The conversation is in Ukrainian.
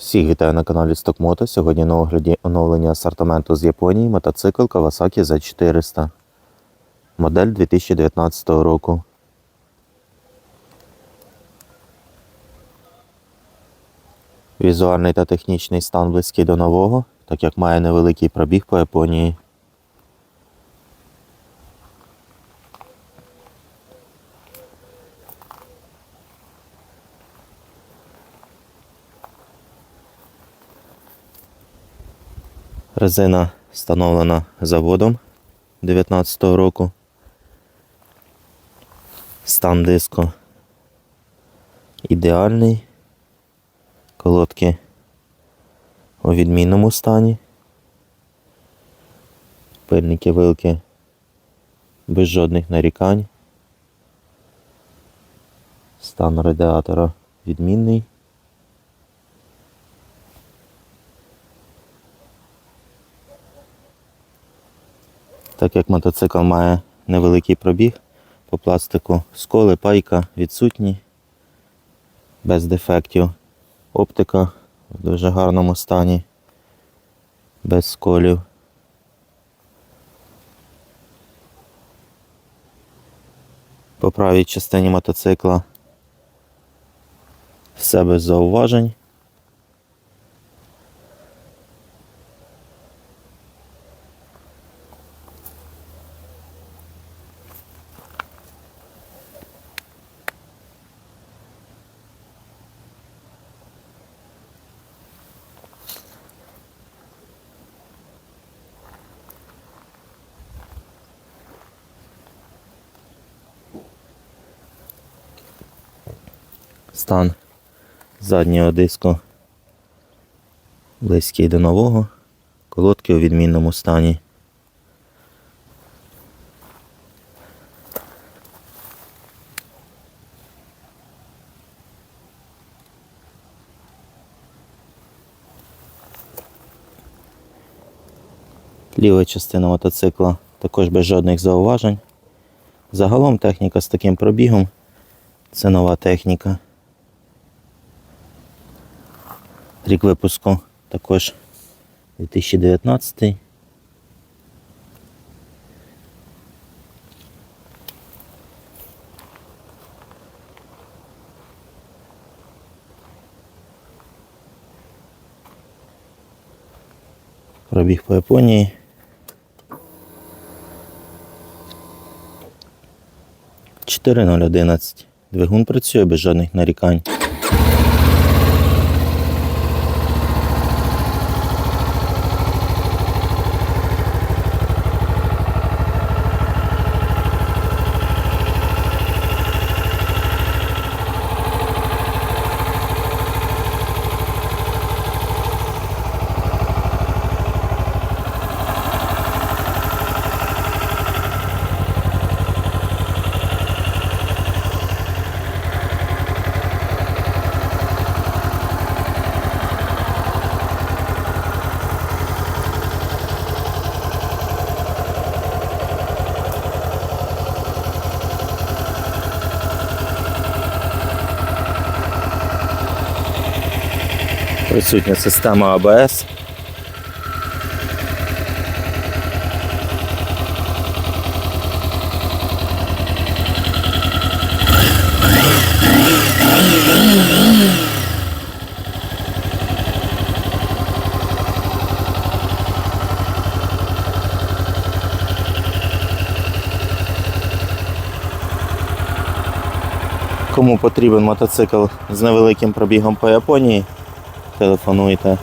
Всіх вітаю на каналі Стокмото. Сьогодні на огляді оновлення асортименту з Японії мотоцикл Kawasaki Z400. Модель 2019 року. Візуальний та технічний стан близький до нового, так як має невеликий пробіг по Японії. Резина встановлена заводом 2019 року. Стан диску ідеальний. Колодки у відмінному стані. Пильники вилки без жодних нарікань. Стан радіатора відмінний. Так як мотоцикл має невеликий пробіг по пластику, сколи, пайка відсутні, без дефектів. Оптика в дуже гарному стані, без сколів. По правій частині мотоцикла все без зауважень. Стан заднього диску близький до нового, колодки у відмінному стані. Ліва частина мотоцикла також без жодних зауважень. Загалом техніка з таким пробігом це нова техніка. Рік випуску також 2019. Пробіг по Японії. Чотири. Двигун працює без жодних нарікань. Присутня система АБС. Кому потрібен мотоцикл з невеликим пробігом по Японії, телефонуйте